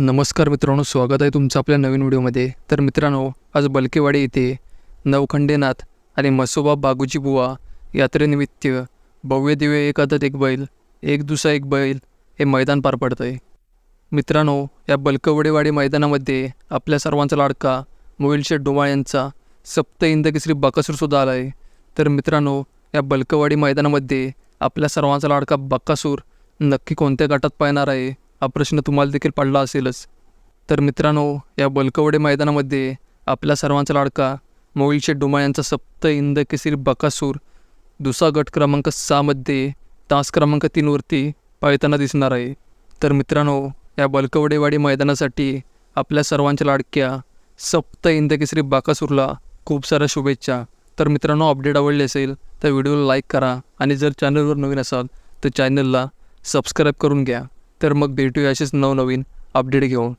नमस्कार मित्रांनो स्वागत आहे तुमचं आपल्या नवीन व्हिडिओमध्ये. तर मित्रांनो आज बलकेवाडी येथे नवखंडेनाथ आणि मसोबा बागुजी बुवा यात्रेनिमित्त भव्य दिव्य एकादत एक बैल एक दुसरा एक बैल हे मैदान पार पडतं आहे मित्रांनो या बलकवडेवाडी मैदानामध्ये आपल्या सर्वांचा लाडका मोहिलशेठ डोमाळ यांचा सप्त इंदकेसरी बकासूरसुद्धा आला आहे तर मित्रांनो या बलकवाडी मैदानामध्ये आपल्या सर्वांचा लाडका बक्कासूर नक्की कोणत्या गटात पाहणार आहे? हा प्रश्न तुम्हाला देखील पडला असेलच. तर मित्रांनो या बलकवडे मैदानामध्ये आपल्या सर्वांचा लाडका मोईलचे डुमा यांचा सप्त इंद केसरी बकासूर दुसरा गट क्रमांक सहामध्ये तास क्रमांक तीनवरती पाळताना दिसणार आहे. तर मित्रांनो या बलकवडेवाडी मैदानासाठी आपल्या सर्वांच्या लाडक्या सप्त इंद केसरी बाकासूरला खूप साऱ्या शुभेच्छा. तर मित्रांनो अपडेट आवडले असेल तर व्हिडिओला लाईक करा आणि जर चॅनलवर नवीन असाल तर चॅनलला सबस्क्राईब करून घ्या. तर मग भेटूया असेच नवनवीन अपडेट घेऊन.